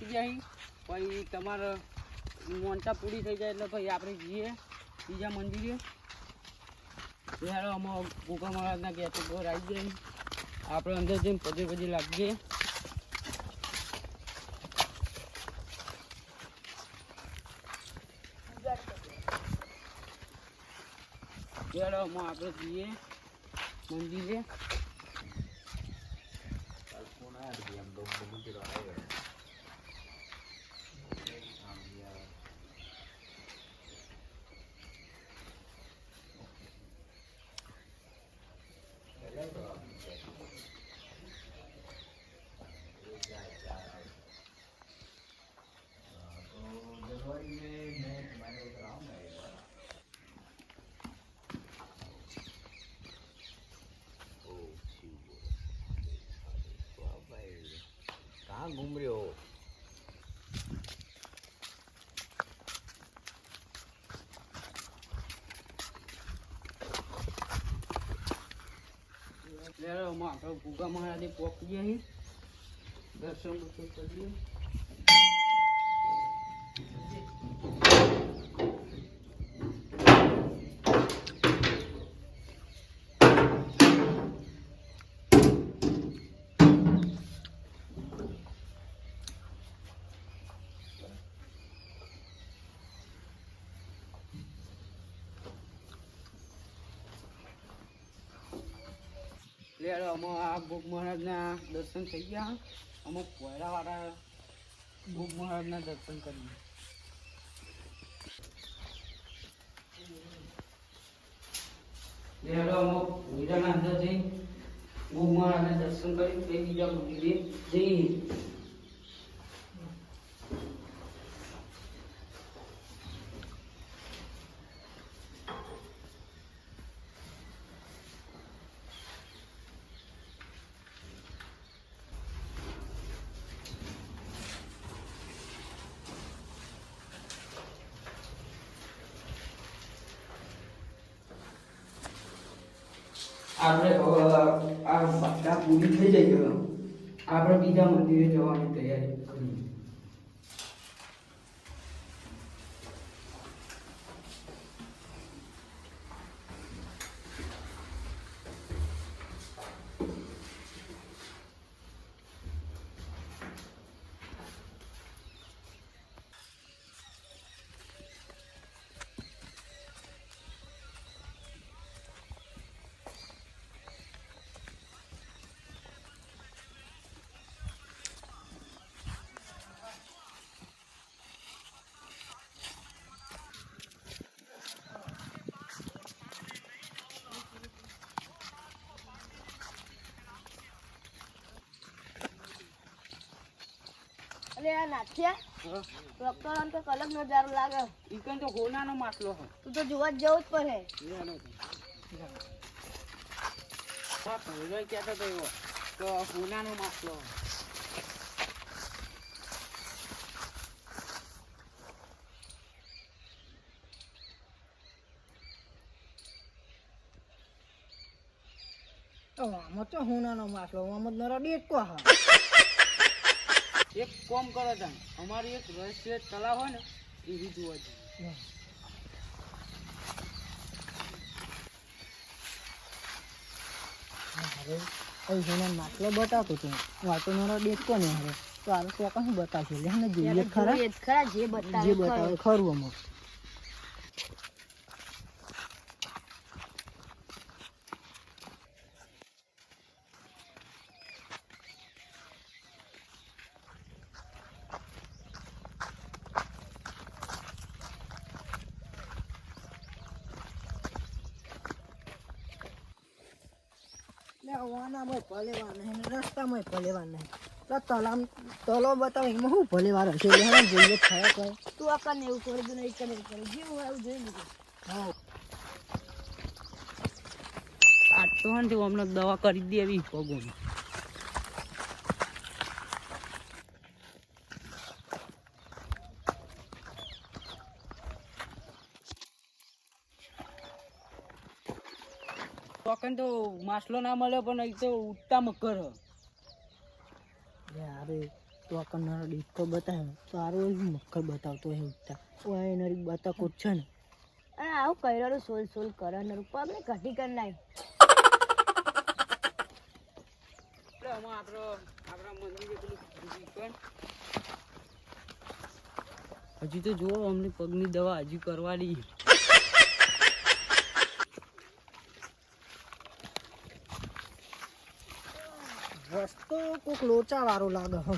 પહોંચી જાય. પછી તમારે મોનતા પૂરી થઈ જાય એટલે પછી આપણે જઈએ બીજા મંદિરે. ત્યારે અમે ગોગા મહારાજના ગેટ ઉપર આવી જાય. આપણે અંદર જઈને પજે પજે લાગીએ. ત્યારે અમે આપણે જઈએ મંદિરે. ત્યારે અમે આપણે ગુગા મહારાજે પહોંચીએ અહીં દર્શન કરીએ. એટલે અમે આ ભોગ મહારાજના દર્શન થઈ ગયા. અમે કોયરાવાળા ભોગ મહારાજના દર્શન એટલે અમે અંદર જઈ ભોગ મહારાજના દર્શન કરી બીજા મંદિરે જઈએ આપણે આ પૂરી થઈ હવે આપણે બીજા મંદિરે જવાની તૈયારી કરીએ અલે આ તો કલમ નજારો લાગે. ઈકન તો હોનાનો માટલો હોય તું તો જોવા જ જવું જ પડે. કહેતો હતો એવો તો હોનાનો માટલો આમાં તો હુનાનો માસલો આમાં નરો ડેકો હા. એક કોમ કરો તમે. અમારી એક રહસ્ય તળાવ હોય ને એ હવે માટલો બતાવતો તું. વાતો મારો ડેકો ને હવે. તો આ તો કશું બતાવશે? લે જોઈએ ખરા. જ જે જે બતાવે બતાવે ખરું અમુક. ભલેવા નહીં નહીં. તલામ તલો બતાવે, એમાં શું ભલેવાર હશે હવે જોઈએ જ ખરા તું આ કને એવું કરી દે ને એ કને એવું કરી જેવું જોઈ હા. આ તો અમને દવા કરી દેવી પગોની તો માસલો ના મળે પણ એક તો ઉઠતા મકર. અરે તો આ કન્નારો ડીકો બતાવ્યો સારો એવું મકર બતાવતો હે ઉઠતા ઓ આ એના બતા કોટ છે ને. અરે આવું કર્યું સોલ સોલ કરે ને આપણે ઘટી કરી નાખ. એટલે આમાં આપણો આપણા મંદિરે પેલું હજી તો જુઓ અમને પગની દવા હજી કરવાની. રસ્તો કોક લોચા વાળો લાગે, હ.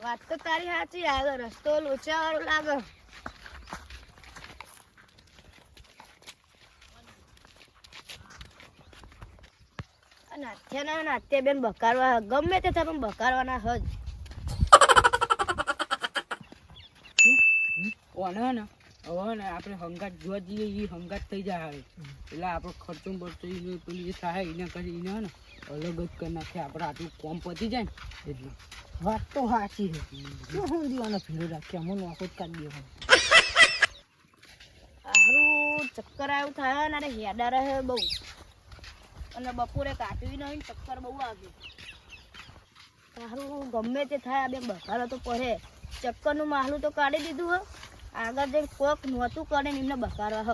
વાત તો તારી સાચી આગળ રસ્તો લોચા વાળો લાગે. અને આથ્યાના અને બેન બકારવા ગમે તે થાય પણ બકારવાના હજ. ઓને ને હવે ને આપણે હંગાત જોવા જઈએ એ હંગાત થઈ જાય હવે. એટલે આપણો ખર્ચો બરચો ઈ પેલી થાય એના કરી એને ને અલગ જ કરી નાખે આપણે આટલું કોમ પતી જાય ને એટલે. વાત તો સાચી છે. શું હું દીવાનો ભીડો રાખ્યા? મને નોખો જ કાઢી દે હારું ચક્કર આવ્યું થાય ને હેડા રહે બહુ. અને બપોરે કાઢવી નહીં ચક્કર બહુ આવ્યું મારું ગમે તે થાય બે બકારો તો પડે ચક્કરનું માહલું તો કાઢી દીધું હ આગળ જઈને કોક નહોતું કરે ને એમને બકારો હ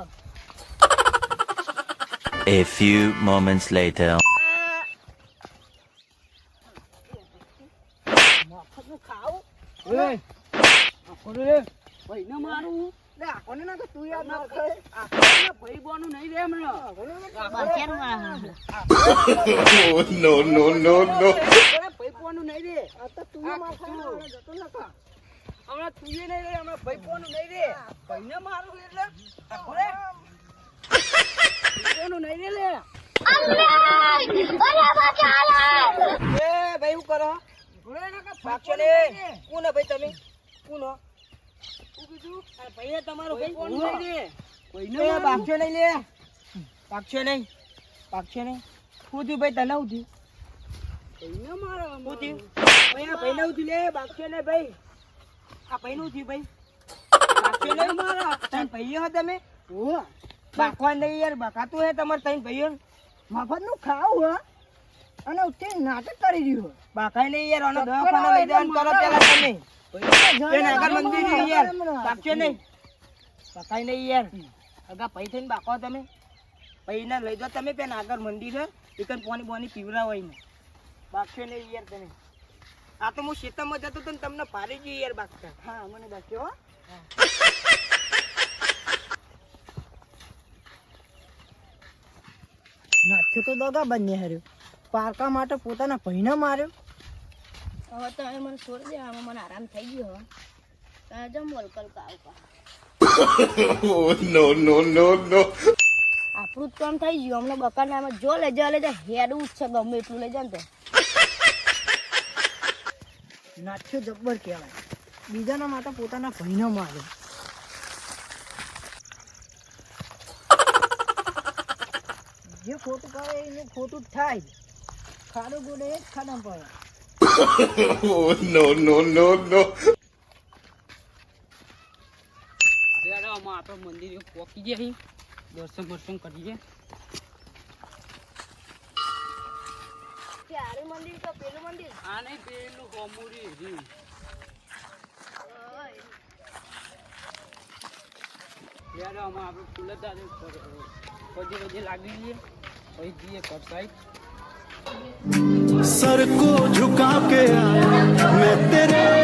A few moments later. ખાવું મારું લે ના તો તું યાદ ના આખો ભાઈ બોનું નહીં રે હમણાં. મારા. ભાઈ બોનું નહીં રે. આ? તો તું આ માં ખાય તું. જતો ના હમણાં તું નહીં રે હમણાં ભાઈ બોનું નહીં રે. ભાઈને મારું એટલે? ભાઈ બોનું નહીં રે લે. એ ભાઈ હું કરો? ને ભાઈ તમે? કોનો? ભાઈએ તમારું ભાઈ બોનું નહીં કોઈને એ મારું. લે. પાકશો નહીં. પાકશો નહીં. શું થયું ભાઈ તને શું ભાઈને મારો શું થયું ભાઈ આ ભાઈને શું લે પાકશો નહીં ભાઈ. આ ભાઈ. નું થયું ભાઈ પાકશો નહીં મારા તને ભાઈઓ હો તમે? બાકવા નહીં યાર બકાતું હે તમારે તને ભાઈઓ. મફતનું ખાવું હે. અને ઉઠી નાટક કરી રહ્યું બાકા નહીં યાર આનો દવાખાના લઈ જવાનું કરો પેલા તમે. આગળ મંદિર યાર. બાકશો નહીં. બકાય નહીં યાર. અગા પૈ થઈને બાકો તમે. પૈને લઈ જાઓ તમે પેન આગળ મંદિર છે એકન પોની પીવરા હોય ને બાકશો નહીં યાર તમે. આ તો હું શેતમાં જતો તો તમને ભારી ગયું યાર બાકતા હા મને બાક્યો હો. નાખ્યો તો દગા બંને હાર્યો. પારકા માટે પોતાના ભાઈને માર્યો. હવે તો હવે મને છોડી દે આમાં મને આરામ થઈ ગયો હવે. જમ મોલકલ કાવ કા Oh, no, no, no, no. આપણું જ કામ થઈ ગયું. હમણાં બકાને આમાં જો લઈ જા લઈ જા છે ગમે એટલું લઈ જા ને તો. નાખ્યો જબ્બર કહેવાય. બીજાના માતા પોતાના ભાઈનો મારે. જે ખોટું કરે એનું ખોટું જ થાય. ખાડો ગોડે એ જ ખાડા પડે. No, no, no, no. આપણે મંદિરે પહોંચી ગયા છીએ દર્શન બર્શન કરીએ મંદિર તો પેલું મંદિર આ નહીં પેલું ગોમુરી રહ્યું ત્યારે આમાં આપણે ફૂલદાર પગે પગે લાગી જઈએ પછી જઈએ સાઈડ सर को झुका के आया मैं तेरे